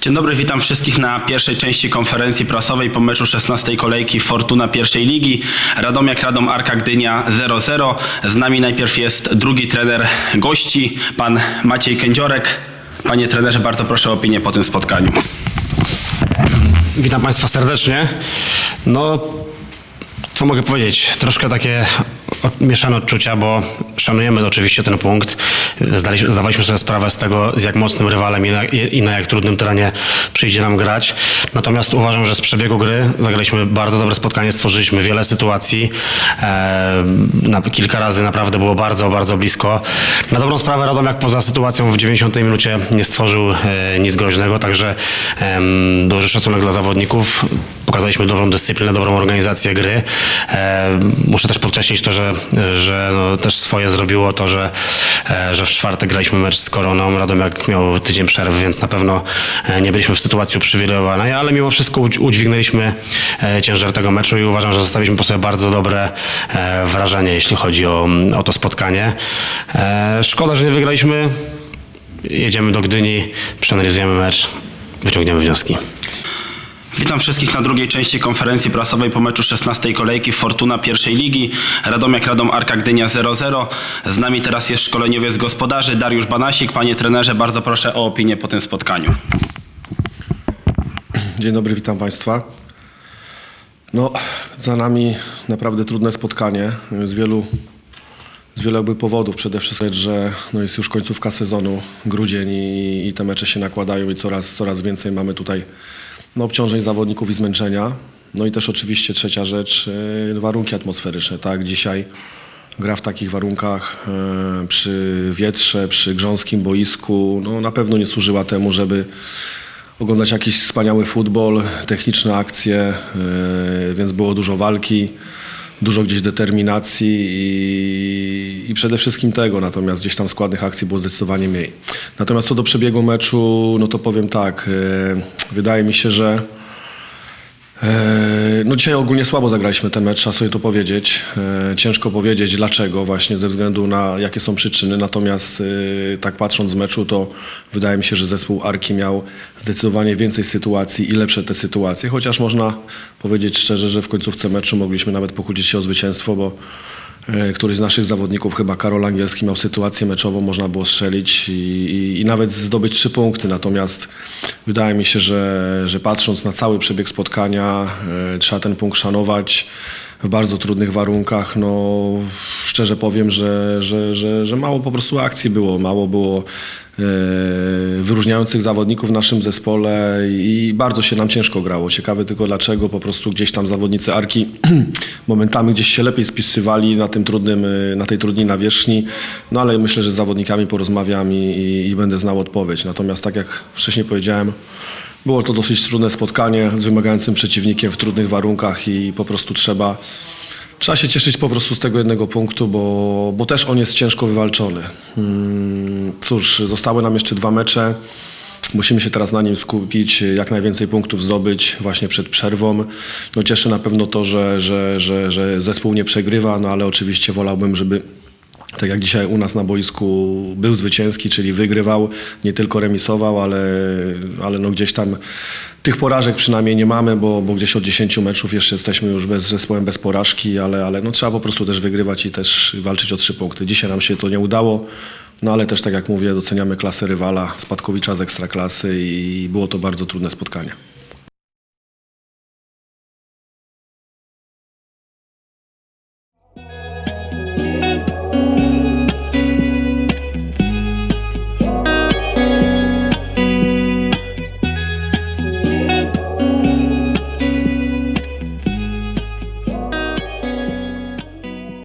Dzień dobry, witam wszystkich na pierwszej części konferencji prasowej po meczu 16 kolejki Fortuna pierwszej ligi. Radomiak Radom Arka Gdynia 0-0. Z nami najpierw jest drugi trener gości, pan Maciej Kędziorek. Panie trenerze, bardzo proszę o opinię po tym spotkaniu. Witam Państwa serdecznie. No, co mogę powiedzieć? Troszkę takie mieszane odczucia, bo szanujemy oczywiście ten punkt. Zdaliśmy, zdawaliśmy sobie sprawę z tego, z jak mocnym rywalem i na, i na jak trudnym terenie przyjdzie nam grać. Natomiast uważam, że z przebiegu gry zagraliśmy bardzo dobre spotkanie, stworzyliśmy wiele sytuacji. E, na, kilka razy naprawdę było bardzo, bardzo blisko. Na dobrą sprawę Radomiak poza sytuacją w 90 minucie nie stworzył e, nic groźnego, także em, duży szacunek dla zawodników. Pokazaliśmy dobrą dyscyplinę, dobrą organizację gry. E, muszę też podkreślić to, że, że no, też swoje zrobiło to, że, e, że w czwartek graliśmy mecz z Koroną. Radomiak miał tydzień przerwy, więc na pewno e, nie byliśmy w sytuacji uprzywilejowanej, ale mimo wszystko udź- udźwignęliśmy ciężar tego meczu i uważam, że zostawiliśmy po sobie bardzo dobre wrażenie, jeśli chodzi o, o to spotkanie. Szkoda, że nie wygraliśmy. Jedziemy do Gdyni, przeanalizujemy mecz, wyciągniemy wnioski. Witam wszystkich na drugiej części konferencji prasowej po meczu 16 kolejki Fortuna pierwszej ligi. Radomiak Radom Arka Gdynia 0-0. Z nami teraz jest szkoleniowiec gospodarzy Dariusz Banasik. Panie trenerze, bardzo proszę o opinię po tym spotkaniu. Dzień dobry, witam Państwa. No, za nami naprawdę trudne spotkanie z wielu, z wielu jakby powodów. Przede wszystkim, że no jest już końcówka sezonu, grudzień i, i te mecze się nakładają i coraz, coraz więcej mamy tutaj no, obciążeń zawodników i zmęczenia. No i też oczywiście trzecia rzecz, yy, warunki atmosferyczne. Tak, dzisiaj gra w takich warunkach yy, przy wietrze, przy grząskim boisku, no na pewno nie służyła temu, żeby oglądać jakiś wspaniały futbol, techniczne akcje, yy, więc było dużo walki, dużo gdzieś determinacji i, i przede wszystkim tego, natomiast gdzieś tam składnych akcji było zdecydowanie mniej. Natomiast co do przebiegu meczu, no to powiem tak, yy, wydaje mi się, że E, No dzisiaj ogólnie słabo zagraliśmy ten mecz, trzeba sobie to powiedzieć. E, Ciężko powiedzieć dlaczego właśnie ze względu na jakie są przyczyny, natomiast e, tak patrząc z meczu to wydaje mi się, że zespół Arki miał zdecydowanie więcej sytuacji i lepsze te sytuacje, chociaż można powiedzieć szczerze, że w końcówce meczu mogliśmy nawet pokłócić się o zwycięstwo, bo e, któryś z naszych zawodników, chyba Karol Angielski, miał sytuację meczową, można było strzelić i, i, i nawet zdobyć trzy punkty. Natomiast wydaje mi się, że, że patrząc na cały przebieg spotkania, e, trzeba ten punkt szanować w bardzo trudnych warunkach. No, szczerze powiem, że, że, że, że mało po prostu akcji było, mało było e, wyróżniających zawodników w naszym zespole i bardzo się nam ciężko grało. Ciekawe tylko dlaczego po prostu gdzieś tam zawodnicy Arki momentami gdzieś się lepiej spisywali na tym trudnym, e, na tej trudnej nawierzchni, no ale myślę, że z zawodnikami porozmawiam i, i, i będę znał odpowiedź. Natomiast tak jak wcześniej powiedziałem, było to dosyć trudne spotkanie z wymagającym przeciwnikiem w trudnych warunkach i po prostu trzeba Trzeba się cieszyć po prostu z tego jednego punktu, bo, bo też on jest ciężko wywalczony. Mm, Cóż, zostały nam jeszcze dwa mecze. Musimy się teraz na nim skupić, jak najwięcej punktów zdobyć właśnie przed przerwą. No cieszy na pewno to, że, że, że, że zespół nie przegrywa, no ale oczywiście wolałbym, żeby tak jak dzisiaj u nas na boisku był zwycięski, czyli wygrywał, nie tylko remisował, ale, ale no gdzieś tam tych porażek przynajmniej nie mamy, bo, bo gdzieś od 10 meczów jeszcze jesteśmy już bez zespołem bez porażki, ale, ale no trzeba po prostu też wygrywać i też walczyć o trzy punkty. Dzisiaj nam się to nie udało, no ale też tak jak mówię, doceniamy klasę rywala, Spadkowicza z Ekstraklasy i było to bardzo trudne spotkanie.